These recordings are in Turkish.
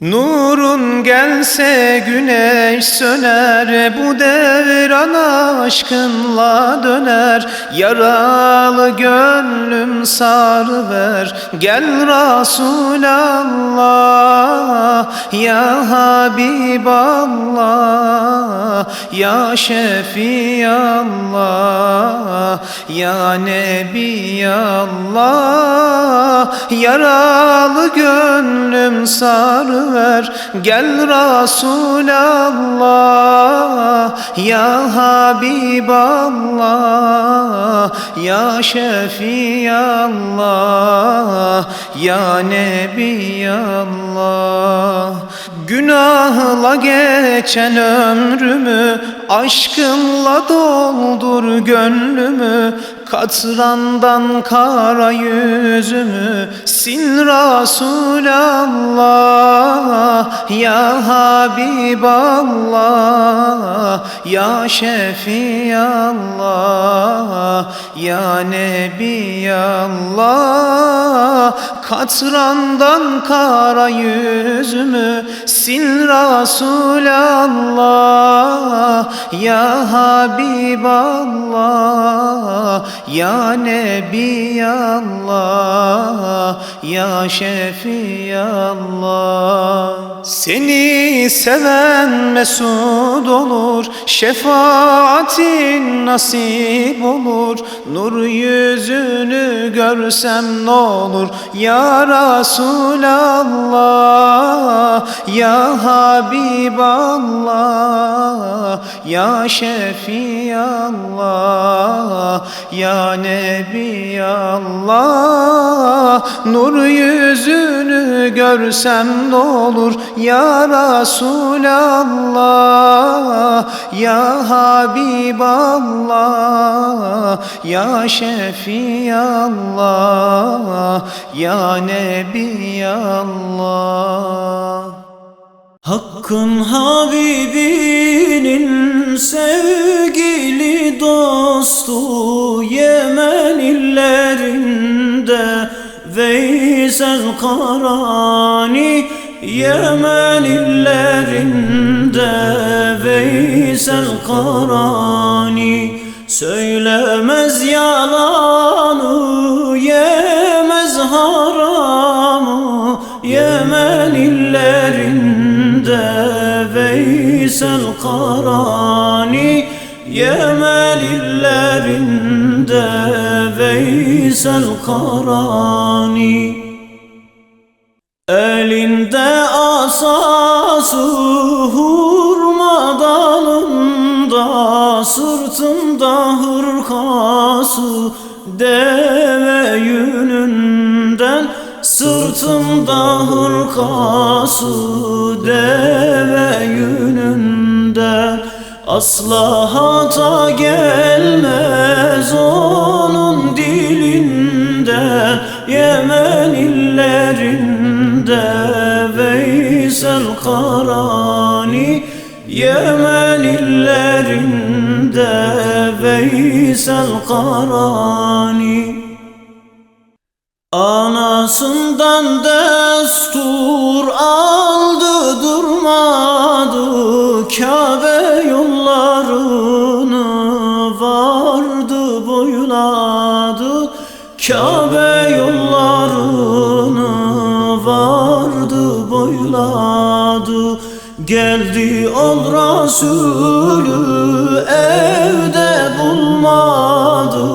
Nurun gelse güneş söner Bu devran aşkınla döner. Yaralı gönlüm sarıver Gel Resulallah Ya Habiballah Ya Şefiallah Ya Nebiyallah. Yaralı gönlüm sarıver Gel Resulallah Ya Habiballah Ya Şefiallah Ya Nebiyallah. Günahla geçen ömrümü Aşkınla doldur gönlümü Katrandan kara yüzümü Sil Resulallah Ya Habiballah Ya Şefiallah Ya Nebiyallah Katrandan kara yüzümü Sil Resulallah Ya Habiballah Ya Nebiyallah Ya Şefiallah Seni seven mesut olur Şefaatin nasip olur Nur yüzünü görsem ne olur? Ya Resulallah Ya Habiballah Ya Şefiallah Ya Nebiyallah. Nur yüzünü görsem ne olur? Ya Resulallah Ya Habiballah Ya Şefiallah Ya Nebiyallah Hakkın Habibinin sevgili dostu Yemen illerinde Veysel Karani Yemen illerinde Veysel Karani Söylemez yalanı Yemez haramı. Yemen illerinde Veysel Karani. Yemen illerinde Veysel Karani. Elinde asası Sırtında hırkası deve yününden Sırtımda hırkası deve yününden. Asla hata gelmez Kabe yollarını vardı boyladı. Geldi ol Resulü evde bulmadı.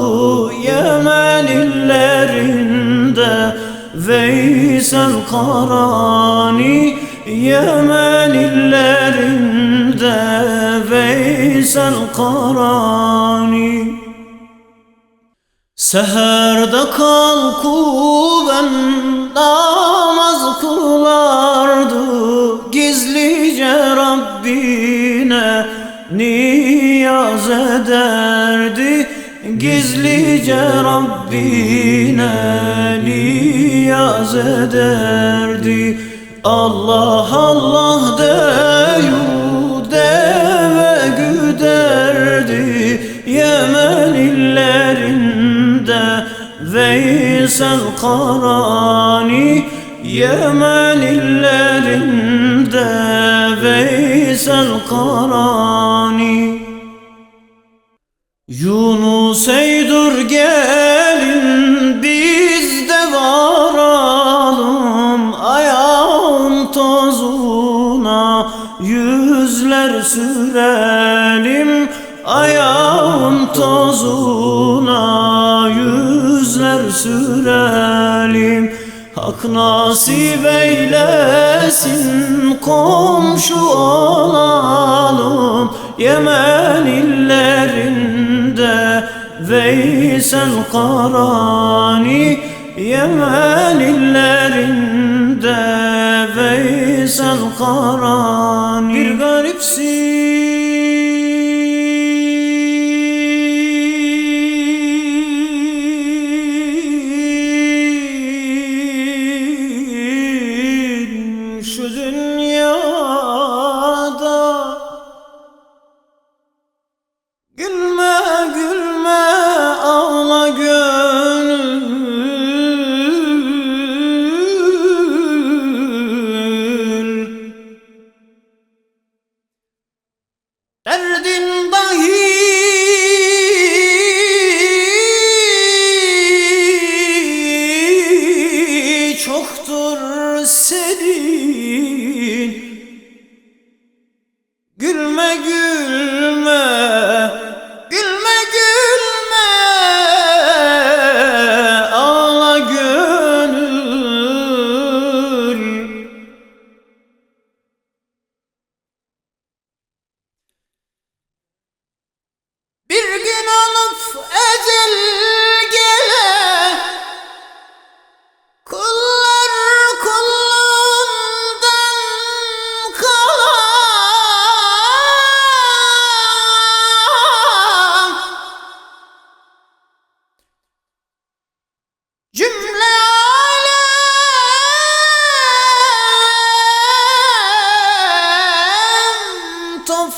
Yemen illerinde Veysel Karani Yemen illerinde Veysel Karani Seherde kalkuben namaz kılardı. Gizlice Rabbine niyaz ederdi. Gizlice Rabbine niyaz ederdi. Allah Allah deyu Veysel Karani Yemen illerinde Veysel Karani Yunus ey Hak nasip eylesin komşu olalım Yemen illerinde Veysel Karani Yemen illerinde Veysel Karani Bir garipsin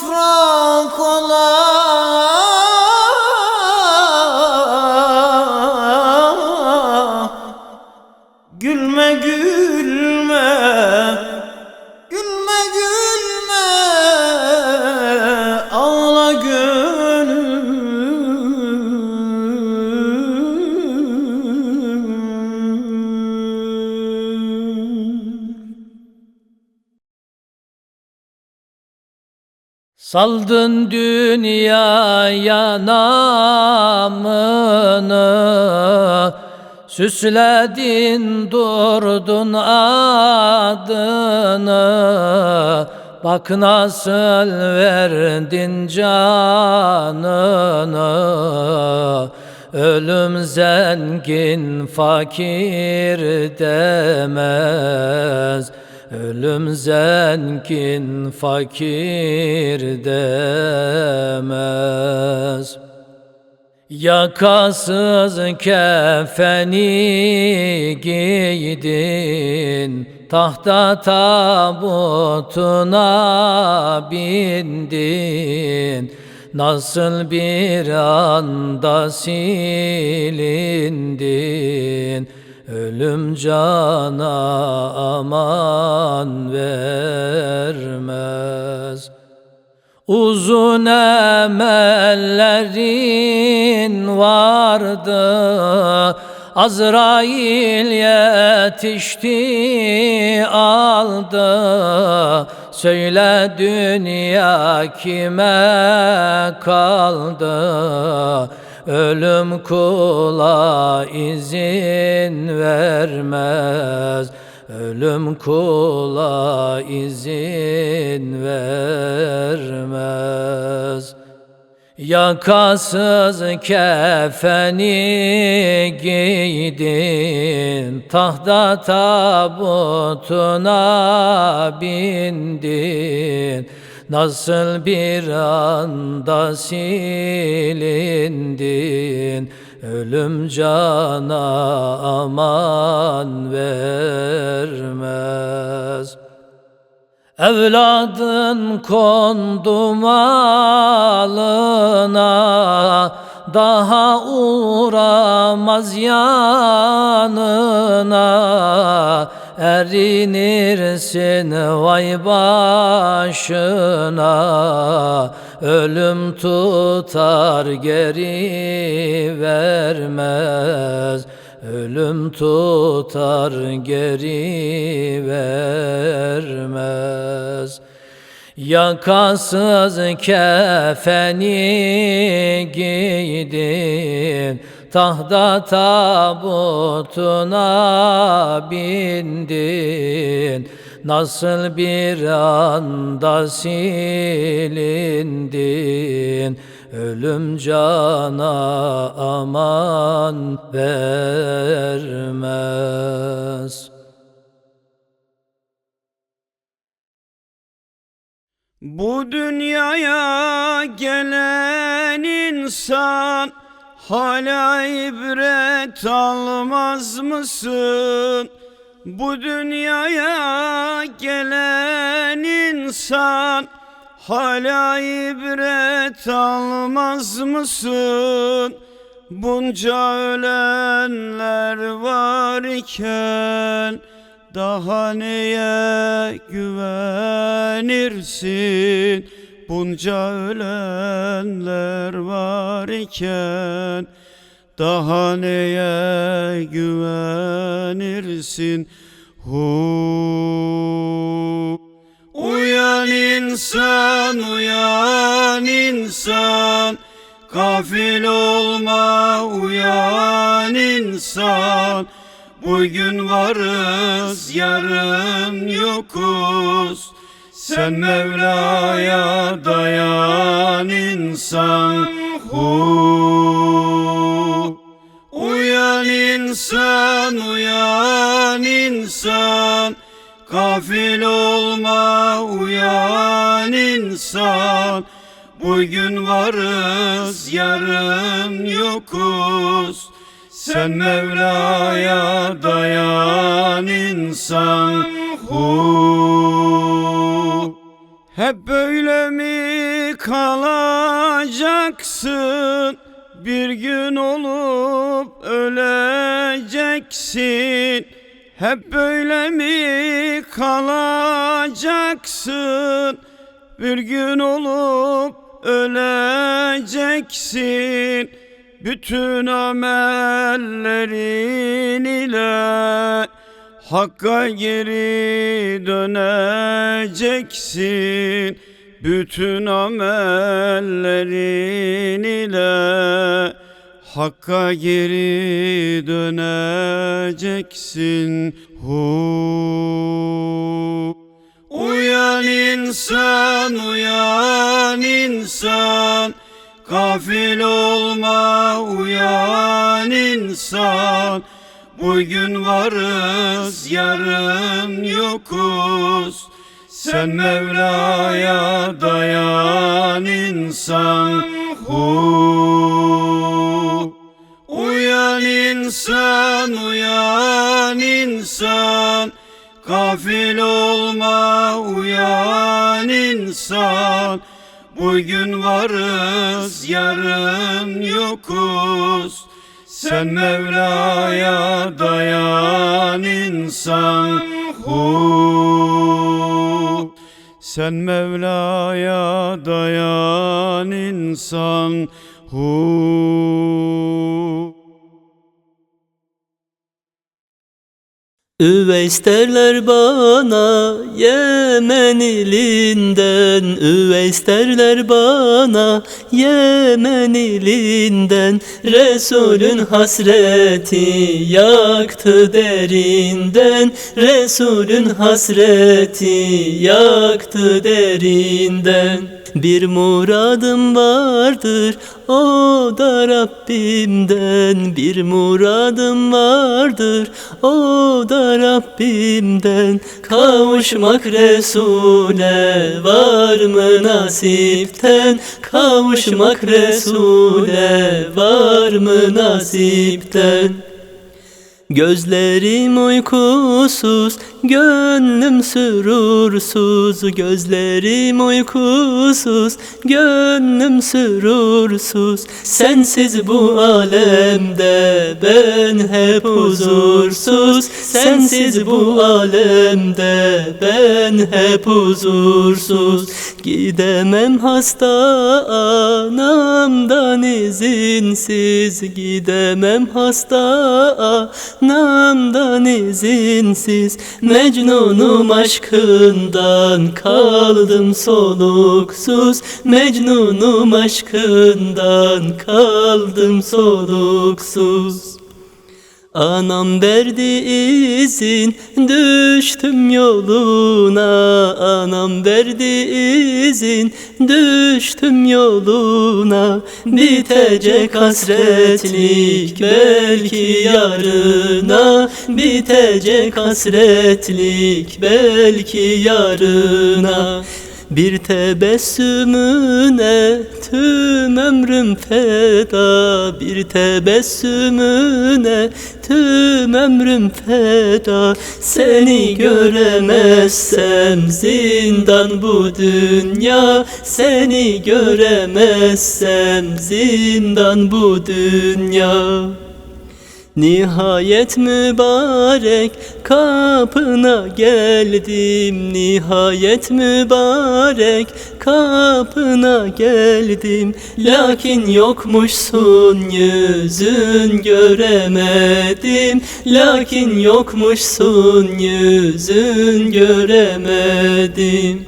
Afro! Saldın dünyaya namını Süsledin durdun adını. Bak nasıl verdin canını. Ölüm zengin fakir demez Ölüm zengin fakir demez. Yakasız kefeni giydin Tahta tabutuna bindin. Nasıl bir anda silindin Ölüm cana aman vermez. Uzun emellerin vardı Azrail yetişti aldı. Söyle dünya kime kaldı Ölüm kula izin vermez. Ölüm kula izin vermez. Yakasız kefeni giydin Tahta tabutuna bindin Nasıl bir anda silindin? Ölüm cana aman vermez. Evladın kondu malına Daha uğramaz yanına erinirsin vay başına Ölüm tutar geri vermez. Ölüm tutar geri vermez. Yakasız kefeni giydin Tahta tabutuna bindin. Nasıl bir anda silindin? Ölüm cana aman vermez. Bu dünyaya gelen insan hala ibret almaz mısın? Bu dünyaya gelen insan hala ibret almaz mısın? Bunca ölenler var iken daha neye güvenirsin? Bunca ölenler var iken daha neye güvenirsin? Hu. Uyan insan, uyan insan. Gafil olma, uyan insan. Bugün varız, yarın yokuz Sen Mevla'ya dayan insan Hu. Uyan insan, uyan insan. Gafil olma, uyan insan. Bugün varız, yarın yokuz. Sen Mevla'ya dayan insan Hu Hep böyle mi kalacaksın? Bir gün olup öleceksin Hep böyle mi kalacaksın? Bir gün olup öleceksin Bütün amellerin ile Hakka geri döneceksin Bütün amellerin ile. Hakka geri döneceksin. Hu. Uyan insan, uyan insan. Gafil olma, uyan insan Bugün varız, yarın yokuz. Sen Mevla'ya dayan insan Hu. Uyan insan, uyan insan. Gafil olma, uyan insan. Bugün varız, yarın yokuz Sen Mevla'ya dayan insan Hu. Sen Mevla'ya dayan insan Hu Üveys derler bana Yemen ilinden. Üveys derler bana Yemen ilinden. Resulün hasreti yaktı derinden. Resulün hasreti yaktı derinden bir muradım vardır o da Rabbimden. Bir muradım vardır o da Rabbimden. Kavuşmak Resul'e var mı nasipten? Kavuşmak Resul'e var mı nasipten? Gözlerim uykusuz Gönlüm sürursuz Gözlerim uykusuz. Gönlüm sürursuz Sensiz bu alemde Ben hep huzursuz. Sensiz bu alemde Ben hep huzursuz. Gidemem hasta anamdan izinsiz. Gidemem hasta anamdan izinsiz Mecnunum aşkından kaldım soluksuz. Mecnunum aşkından kaldım soluksuz Anam verdi izin düştüm yoluna. Anam verdi izin düştüm yoluna. Bitecek hasretlik belki yarına. Bitecek hasretlik belki yarına bir tebessümüne tüm ömrüm feda. Bir tebessümüne tüm ömrüm feda. Seni göremezsem zindan bu dünya. Seni göremezsem zindan bu dünya Nihayet mübarek kapına geldim. Nihayet mübarek kapına geldim. Lakin yokmuşsun yüzün göremedim. Lakin yokmuşsun yüzün göremedim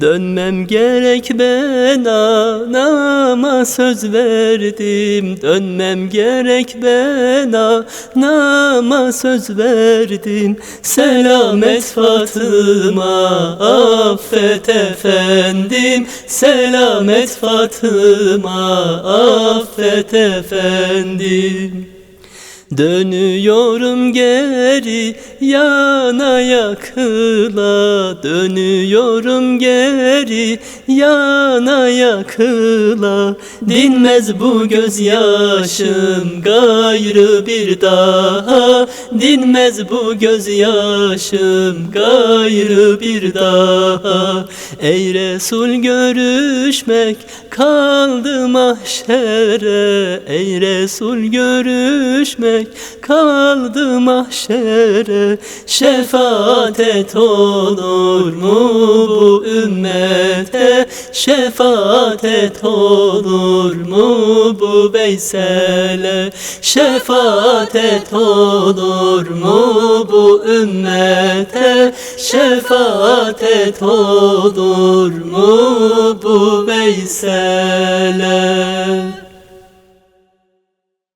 Dönmem gerek ben anama söz verdim. Dönmem gerek ben anama söz verdim. Selamet Fatıma affet efendim. Selamet Fatıma affet efendim Dönüyorum geri yana yakıla. Dönüyorum geri yana yakıla. Dinmez bu gözyaşım gayrı bir daha. Dinmez bu gözyaşım gayrı bir daha. Ey Resul görüşmek kaldı mahşere. Ey Resul görüşmek kaldı mahşere. Şefaat et olur mu bu ümmete? Şefaat et olur mu bu Veysel'e? Şefaat et olur mu bu ümmete? Şefaat et olur mu bu Veysel'e